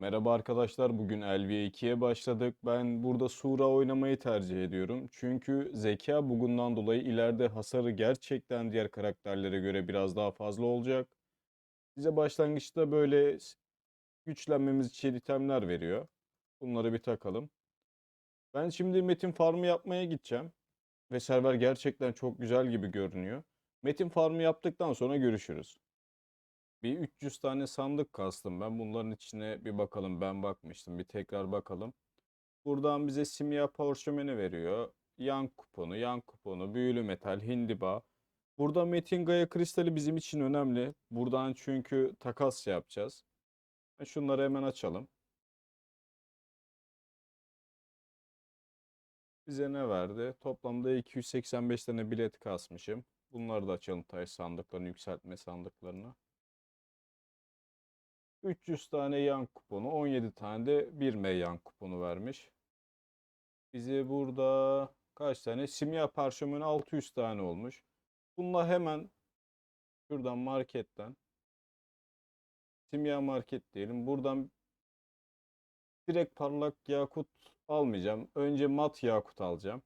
Merhaba arkadaşlar, bugün LV2'ye başladık. Ben burada Sura oynamayı tercih ediyorum. Çünkü zeka bugundan dolayı ileride hasarı gerçekten diğer karakterlere göre biraz daha fazla olacak. Bize başlangıçta böyle güçlenmemiz için itemler veriyor. Bunları bir takalım. Ben şimdi Metin Farm'ı yapmaya gideceğim. Ve server gerçekten çok güzel gibi görünüyor. Metin Farm'ı yaptıktan sonra görüşürüz. Bir 300 tane sandık kastım ben. Bunların içine bir bakalım. Ben bakmıştım. Bir tekrar bakalım. Buradan bize simya parşömeni veriyor. Yan kuponu, yan kuponu, büyülü metal, hindiba. Burada Metin Gaya kristali bizim için önemli. Buradan çünkü takas yapacağız. E, Şunları hemen açalım. Bize ne verdi? Toplamda 285 tane bilet kasmışım. Bunları da açalım taş sandıklarını, yükseltme sandıklarını. 300 tane yan kuponu, 17 tane de 1 M yan kuponu vermiş. Bize burada kaç tane? Simya parşömeni 600 tane olmuş. Bununla hemen şuradan marketten Simya market diyelim. Buradan direkt parlak yakut almayacağım. Önce mat yakut alacağım.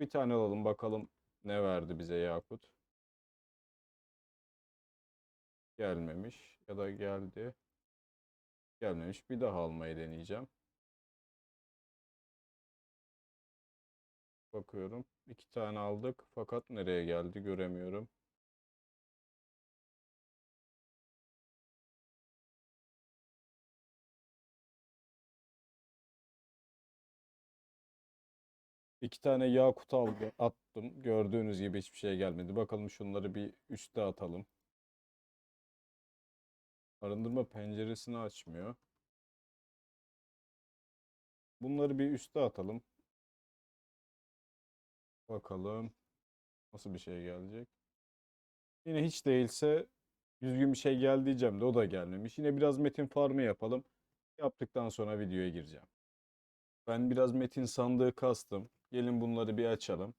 Bir tane alalım bakalım ne verdi bize yakut. Gelmemiş ya da geldi. Gelmemiş. Bir daha almayı deneyeceğim. Bakıyorum. İki tane aldık. Fakat nereye geldi göremiyorum. İki tane yakut aldı, attım. Gördüğünüz gibi hiçbir şey gelmedi. Bakalım şunları bir üste atalım. Arındırma penceresini açmıyor. Bunları bir üste atalım. Bakalım nasıl bir şey gelecek. Yine hiç değilse düzgün bir şey geldi diyeceğim de o da gelmemiş. Yine biraz metin farmı yapalım. Yaptıktan sonra videoya gireceğim. Ben biraz metin sandığı kastım. Gelin bunları bir açalım.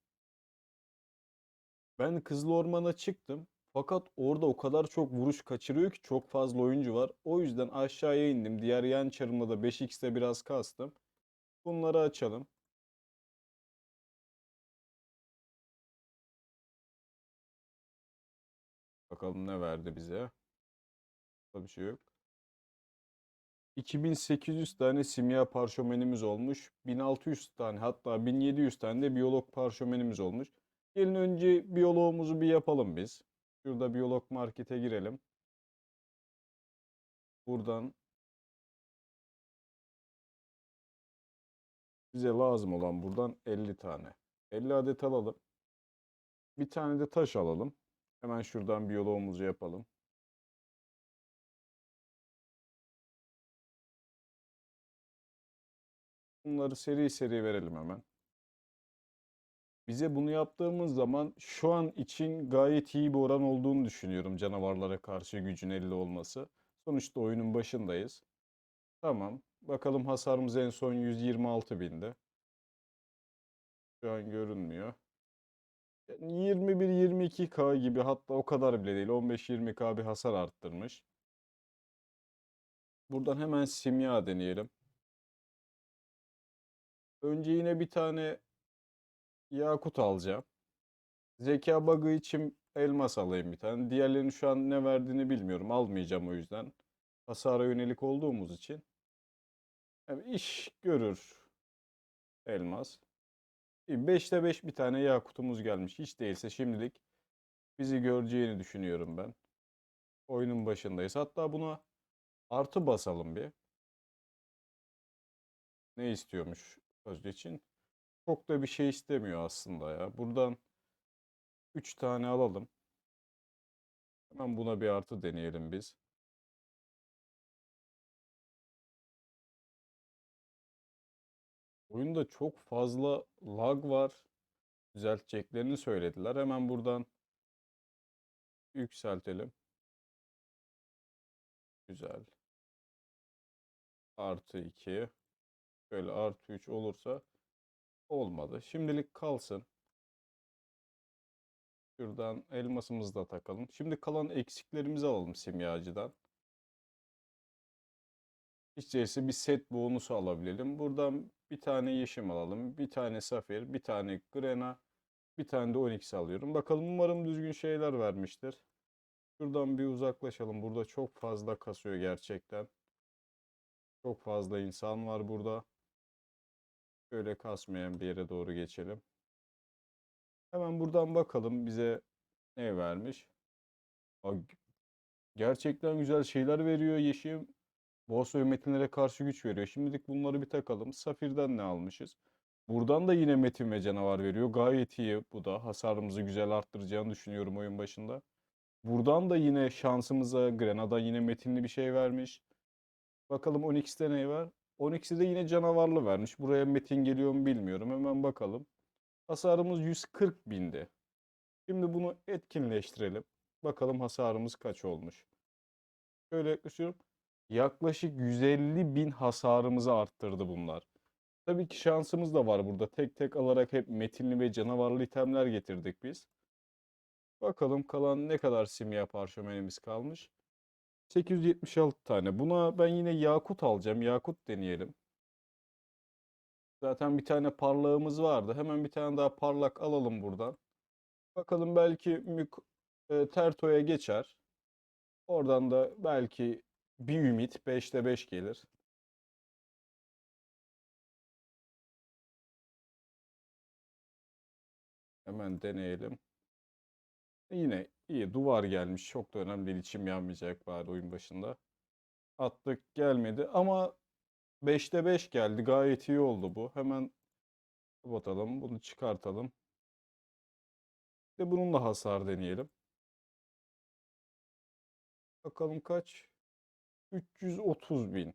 Ben Kızıl Orman'a çıktım. Fakat orada o kadar çok vuruş kaçırıyor ki çok fazla oyuncu var. O yüzden aşağıya indim. Diğer yan çarımda da 5x'te biraz kastım. Bunları açalım. Bakalım ne verdi bize. Bir şey yok. 2800 tane simya parşömenimiz olmuş. 1600 tane hatta 1700 tane de biyolog parşömenimiz olmuş. Gelin önce biyoloğumuzu bir yapalım biz. Şurada biyolog markete girelim. Buradan bize lazım olan buradan 50 tane. 50 adet alalım. Bir tane de taş alalım. Hemen şuradan biyoloğumuzu yapalım. Bunları seri seri verelim hemen. Bize bunu yaptığımız zaman şu an için gayet iyi bir oran olduğunu düşünüyorum canavarlara karşı gücün 50 olması. Sonuçta oyunun başındayız. Tamam. Bakalım hasarımız en son 126 binde. Şu an görünmüyor. 21-22k gibi hatta o kadar bile değil. 15-20k bir hasar arttırmış. Buradan hemen simya deneyelim. Önce yine bir tane yakut alacağım. Zeka bug'ı için elmas alayım bir tane. Diğerlerinin şu an ne verdiğini bilmiyorum. Almayacağım o yüzden. Hasara yönelik olduğumuz için. Yani iş görür elmas. 5'te 5 bir tane yakutumuz gelmiş. Hiç değilse şimdilik bizi göreceğini düşünüyorum ben. Oyunun başındayız. Hatta buna artı basalım bir. Ne istiyormuş Özge için? Çok da bir şey istemiyor aslında ya. Buradan 3 tane alalım. Hemen buna bir artı deneyelim biz. Oyunda çok fazla lag var. Düzelteceklerini söylediler. Hemen buradan yükseltelim. Güzel. Artı 2. Şöyle artı 3 olursa olmadı. Şimdilik kalsın. Şuradan elmasımızı da takalım. Şimdi kalan eksiklerimizi alalım simyacıdan. Hiç değilse bir set bonusu alabilelim. Buradan bir tane yeşim alalım. Bir tane safir, bir tane grena, bir tane de onyx alıyorum. Bakalım umarım düzgün şeyler vermiştir. Şuradan bir uzaklaşalım. Burada çok fazla kasıyor gerçekten. Çok fazla insan var burada. Şöyle kasmayan bir yere doğru geçelim. Hemen buradan bakalım bize ne vermiş. Gerçekten güzel şeyler veriyor yeşim. Boss ve metinlere karşı güç veriyor. Şimdilik bunları bir takalım. Safir'den ne almışız? Buradan da yine metin ve canavar veriyor. Gayet iyi bu da. Hasarımızı güzel arttıracağını düşünüyorum oyun başında. Buradan da yine şansımıza Grenada yine metinli bir şey vermiş. Bakalım Onyx'te ne var? Onyx'te de yine canavarlı vermiş. Buraya metin geliyor mu bilmiyorum. Hemen bakalım. Hasarımız 140 bindi. Şimdi bunu etkinleştirelim. Bakalım hasarımız kaç olmuş. Şöyle yaklaşıyorum. Yaklaşık 150 bin hasarımızı arttırdı bunlar. Tabii ki şansımız da var burada. Tek tek alarak hep metinli ve canavarlı itemler getirdik biz. Bakalım kalan ne kadar simya parşömenimiz kalmış. 876 tane. Buna ben yine yakut alacağım. Yakut deneyelim. Zaten bir tane parlağımız vardı. Hemen bir tane daha parlak alalım buradan. Bakalım belki mük e, Terto'ya geçer. Oradan da belki bir ümit 5'te 5 gelir. Hemen deneyelim. Yine iyi duvar gelmiş. Çok da önemli değil. İçim yanmayacak bari oyun başında. Attık gelmedi ama 5'te 5 geldi. Gayet iyi oldu bu. Hemen kapatalım. Bunu çıkartalım. Ve bununla hasar deneyelim. Bakalım kaç? 330 bin.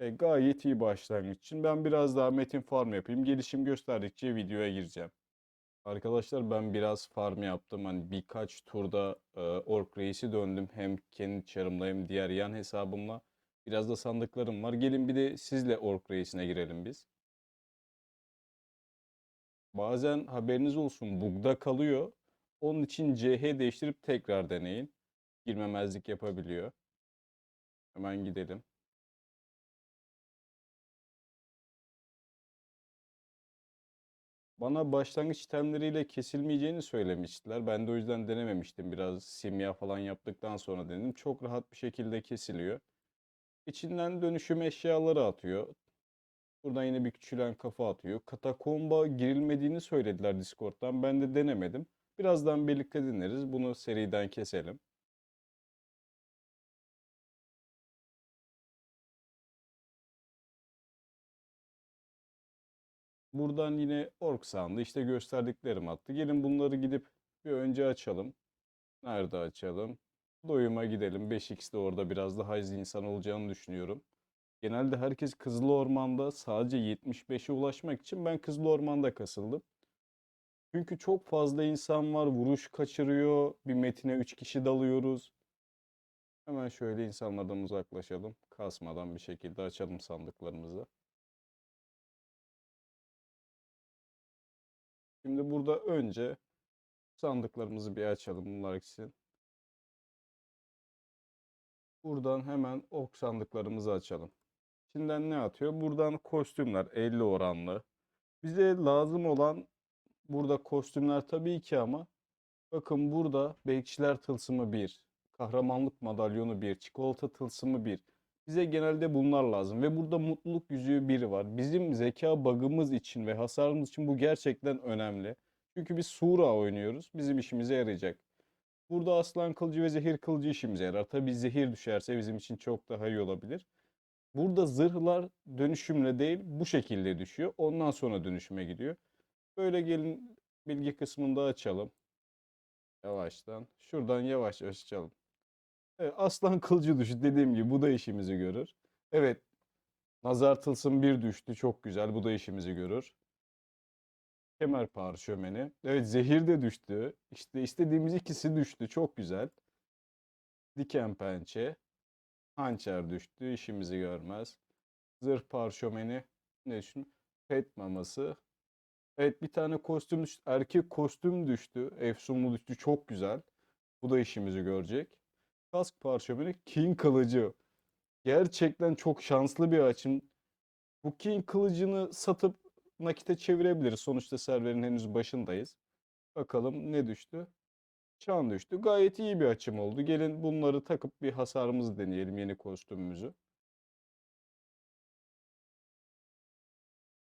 E, gayet iyi başlangıç için. Ben biraz daha metin farm yapayım. Gelişim gösterdikçe videoya gireceğim. Arkadaşlar ben biraz farm yaptım. Hani birkaç turda e, Orc Reis'i döndüm. Hem kendi çarımla hem diğer yan hesabımla. Biraz da sandıklarım var. Gelin bir de sizle Orc Reis'ine girelim biz. Bazen haberiniz olsun bug'da kalıyor. Onun için CH değiştirip tekrar deneyin. Girmemezlik yapabiliyor. Hemen gidelim. Bana başlangıç itemleriyle kesilmeyeceğini söylemiştiler. Ben de o yüzden denememiştim. Biraz simya falan yaptıktan sonra denedim. Çok rahat bir şekilde kesiliyor. İçinden dönüşüm eşyaları atıyor. Buradan yine bir küçülen kafa atıyor. Katakomba girilmediğini söylediler Discord'dan. Ben de denemedim. Birazdan birlikte deneriz. Bunu seriden keselim. Buradan yine ork sandı. İşte gösterdiklerim attı. Gelin bunları gidip bir önce açalım. Nerede açalım? Doyuma gidelim. 5x de orada biraz daha az insan olacağını düşünüyorum. Genelde herkes Kızıl Orman'da sadece 75'e ulaşmak için ben Kızıl Orman'da kasıldım. Çünkü çok fazla insan var. Vuruş kaçırıyor. Bir metine 3 kişi dalıyoruz. Hemen şöyle insanlardan uzaklaşalım. Kasmadan bir şekilde açalım sandıklarımızı. Şimdi burada önce sandıklarımızı bir açalım bunlar için. Buradan hemen ok sandıklarımızı açalım. İçinden ne atıyor? Buradan kostümler 50 oranlı. Bize lazım olan burada kostümler tabii ki ama bakın burada bekçiler tılsımı 1, kahramanlık madalyonu 1, çikolata tılsımı 1. Bize genelde bunlar lazım ve burada mutluluk yüzüğü biri var. Bizim zeka bug'ımız için ve hasarımız için bu gerçekten önemli. Çünkü biz Sura oynuyoruz. Bizim işimize yarayacak. Burada aslan kılıcı ve zehir kılıcı işimize yarar. Tabii zehir düşerse bizim için çok daha iyi olabilir. Burada zırhlar dönüşümle değil bu şekilde düşüyor. Ondan sonra dönüşüme gidiyor. Böyle gelin bilgi kısmında açalım. Yavaştan. Şuradan yavaş açalım. Evet, aslan kılıcı düştü. Dediğim gibi bu da işimizi görür. Evet. Nazar tılsım bir düştü. Çok güzel. Bu da işimizi görür. Kemer parşömeni. Evet zehir de düştü. İşte istediğimiz ikisi düştü. Çok güzel. Diken pençe. Hançer düştü. işimizi görmez. Zırh parşömeni. Ne düşün? Pet maması. Evet bir tane kostüm düştü. Erkek kostüm düştü. Efsunlu düştü. Çok güzel. Bu da işimizi görecek. Kask parşömeni. King kılıcı. Gerçekten çok şanslı bir açım. Bu King kılıcını satıp nakite çevirebiliriz. Sonuçta serverin henüz başındayız. Bakalım ne düştü? Çan düştü. Gayet iyi bir açım oldu. Gelin bunları takıp bir hasarımızı deneyelim yeni kostümümüzü.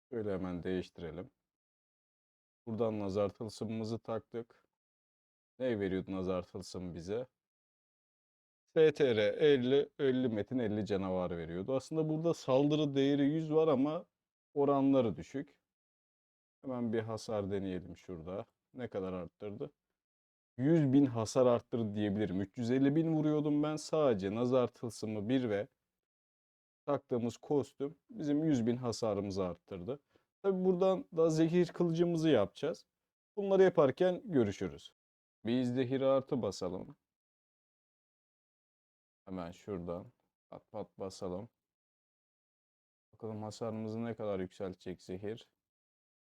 Şöyle hemen değiştirelim. Buradan nazar tılsımımızı taktık. Ne veriyordu nazar tılsım bize? STR 50, 50 metin 50 canavar veriyordu. Aslında burada saldırı değeri 100 var ama oranları düşük. Hemen bir hasar deneyelim şurada. Ne kadar arttırdı? 100 bin hasar arttırdı diyebilirim. 350 bin vuruyordum ben sadece nazar tılsımı 1 ve taktığımız kostüm bizim 100 bin hasarımızı arttırdı. Tabi buradan da zehir kılıcımızı yapacağız. Bunları yaparken görüşürüz. Bir zehir artı basalım. Hemen şuradan pat pat basalım. Bakalım hasarımızı ne kadar yükseltecek zehir.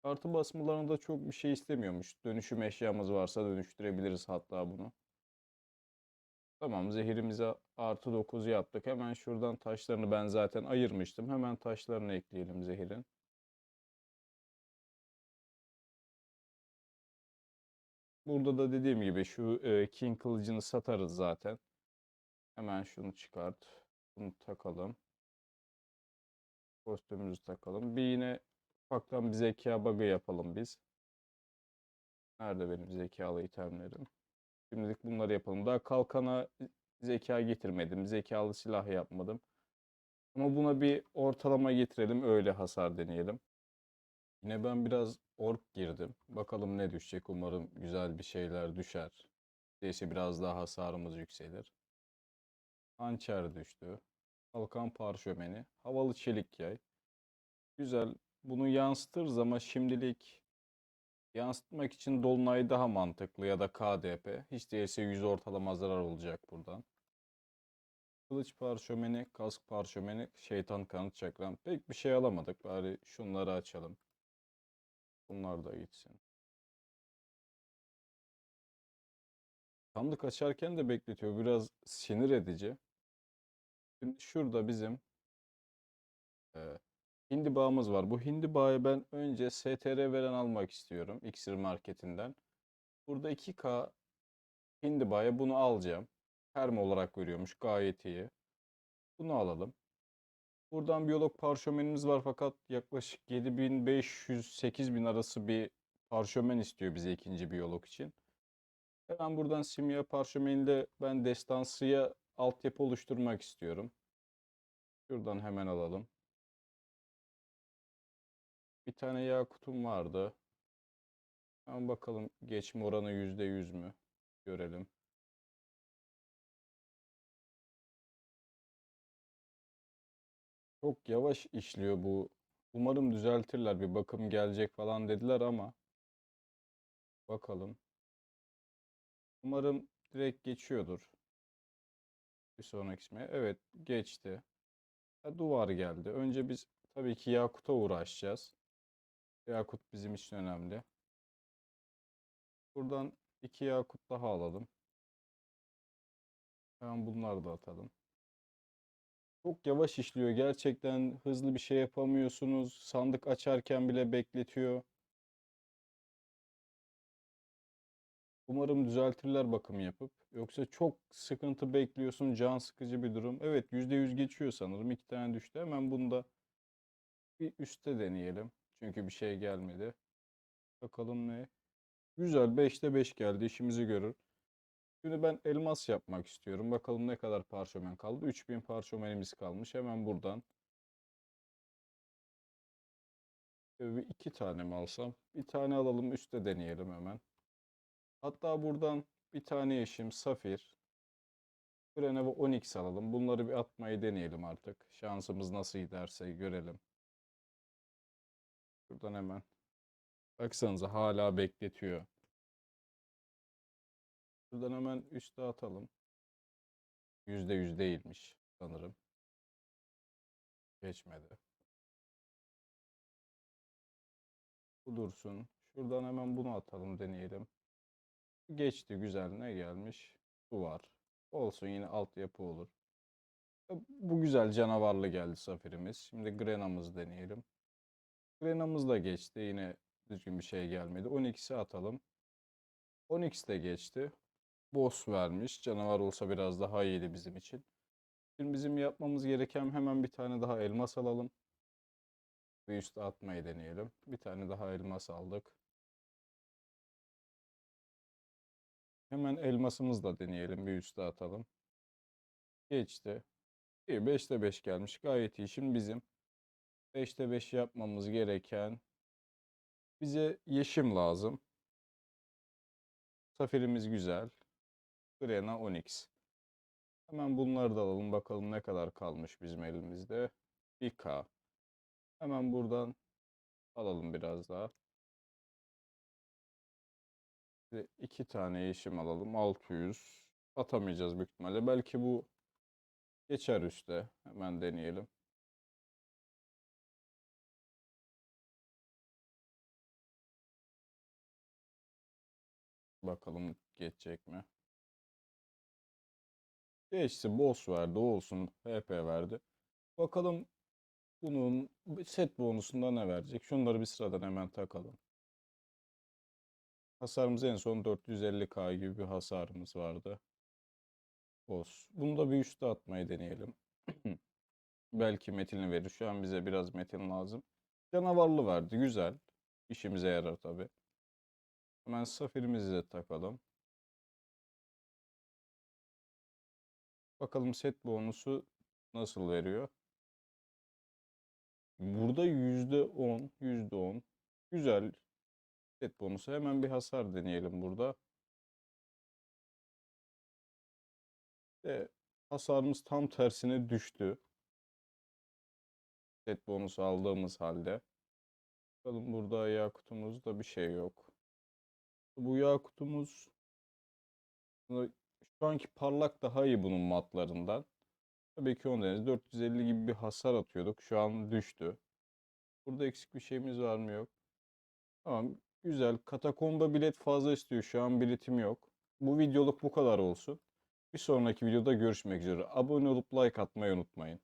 Artı basmalarında çok bir şey istemiyormuş. Dönüşüm eşyamız varsa dönüştürebiliriz hatta bunu. Tamam zehirimize artı 9 yaptık. Hemen şuradan taşlarını ben zaten ayırmıştım. Hemen taşlarını ekleyelim zehirin. Burada da dediğim gibi şu e, King kılıcını satarız zaten. Hemen şunu çıkart. Bunu takalım. Kostümümüzü takalım. Bir yine ufaktan bir zeka bug'ı yapalım biz. Nerede benim zekalı itemlerim? Şimdilik bunları yapalım. Daha kalkana zeka getirmedim. Zekalı silah yapmadım. Ama buna bir ortalama getirelim. Öyle hasar deneyelim. Yine ben biraz ork girdim. Bakalım ne düşecek. Umarım güzel bir şeyler düşer. Değilse biraz daha hasarımız yükselir. Hançer düştü. Kalkan parşömeni. Havalı çelik yay. Güzel. Bunu yansıtırız ama şimdilik yansıtmak için Dolunay daha mantıklı ya da KDP. Hiç değilse 100 ortalama zarar olacak buradan. Kılıç parşömeni, kask parşömeni, şeytan kanıt çakram. Pek bir şey alamadık. Bari şunları açalım. Bunlar da gitsin. Sandık açarken de bekletiyor. Biraz sinir edici. Şimdi şurada bizim e, hindi bağımız var. Bu hindi bağı ben önce STR veren almak istiyorum. İksir marketinden. Burada 2K hindi bağı bunu alacağım. Termo olarak veriyormuş. Gayet iyi. Bunu alalım. Buradan biyolog parşömenimiz var fakat yaklaşık 7500-8000 arası bir parşömen istiyor bize ikinci biyolog için. Hemen buradan simya parşömeninde ben destansıya altyapı oluşturmak istiyorum. Şuradan hemen alalım. Bir tane yakutum vardı. Hemen bakalım geçme oranı %100 mü? Görelim. Çok yavaş işliyor bu. Umarım düzeltirler. Bir bakım gelecek falan dediler ama bakalım. Umarım direkt geçiyordur. Bir sonraki ismi. Evet geçti. Ha, duvar geldi. Önce biz tabii ki Yakut'a uğraşacağız. Yakut bizim için önemli. Buradan iki Yakut daha alalım. Hemen bunları da atalım. Çok yavaş işliyor. Gerçekten hızlı bir şey yapamıyorsunuz. Sandık açarken bile bekletiyor. Umarım düzeltirler bakım yapıp. Yoksa çok sıkıntı bekliyorsun. Can sıkıcı bir durum. Evet %100 geçiyor sanırım. İki tane düştü. Hemen bunu da bir üstte deneyelim. Çünkü bir şey gelmedi. Bakalım ne? Güzel 5'te 5 geldi. İşimizi görür. Şimdi ben elmas yapmak istiyorum. Bakalım ne kadar parşömen kaldı. 3000 parşömenimiz kalmış. Hemen buradan. Şöyle bir iki tane mi alsam? Bir tane alalım üstte deneyelim hemen. Hatta buradan bir tane yeşim, safir, Grene ve Onyx alalım. Bunları bir atmayı deneyelim artık. Şansımız nasıl giderse görelim. Buradan hemen. Baksanıza hala bekletiyor. Buradan hemen üste atalım. Yüzde yüz değilmiş sanırım. Geçmedi. Bu dursun. Şuradan hemen bunu atalım deneyelim. Geçti güzel ne gelmiş? Bu var. Olsun yine altyapı olur. Bu güzel canavarlı geldi Safir'imiz. Şimdi Grena'mızı deneyelim. Grena'mız da geçti. Yine düzgün bir şey gelmedi. 12'si atalım. 12 de geçti. Boss vermiş. Canavar olsa biraz daha iyiydi bizim için. Şimdi bizim yapmamız gereken hemen bir tane daha elmas alalım. Bir üste atmayı deneyelim. Bir tane daha elmas aldık. Hemen elmasımızı da deneyelim. Bir üste atalım. Geçti. İyi 5'te 5 gelmiş. Gayet iyi. Şimdi bizim 5'te 5 yapmamız gereken bize yeşim lazım. Safirimiz güzel. Grena Onyx. Hemen bunları da alalım. Bakalım ne kadar kalmış bizim elimizde. 1K. Hemen buradan alalım biraz daha. İki tane yeşim alalım. 600. Atamayacağız büyük ihtimalle. Belki bu geçer üste. Hemen deneyelim. Bakalım geçecek mi? Geçti. Boss verdi. Olsun. HP verdi. Bakalım bunun set bonusunda ne verecek? Şunları bir sıradan hemen takalım. Hasarımız en son 450k gibi bir hasarımız vardı. Boss. Bunu da bir üste atmayı deneyelim. Belki metinli verir. Şu an bize biraz metin lazım. Canavarlı verdi. Güzel. İşimize yarar tabi. Hemen safirimizi de takalım. Bakalım set bonusu nasıl veriyor. Burada %10, %10. Güzel. Set bonusu. Hemen bir hasar deneyelim burada. Ve hasarımız tam tersine düştü. Set bonusu aldığımız halde. Bakalım burada yakutumuzda bir şey yok. Bu yakutumuz şu anki parlak daha iyi bunun matlarından. Tabii ki 10 deniz 450 gibi bir hasar atıyorduk. Şu an düştü. Burada eksik bir şeyimiz var mı yok. Tamam güzel. Katakomba bilet fazla istiyor. Şu an biletim yok. Bu videoluk bu kadar olsun. Bir sonraki videoda görüşmek üzere. Abone olup like atmayı unutmayın.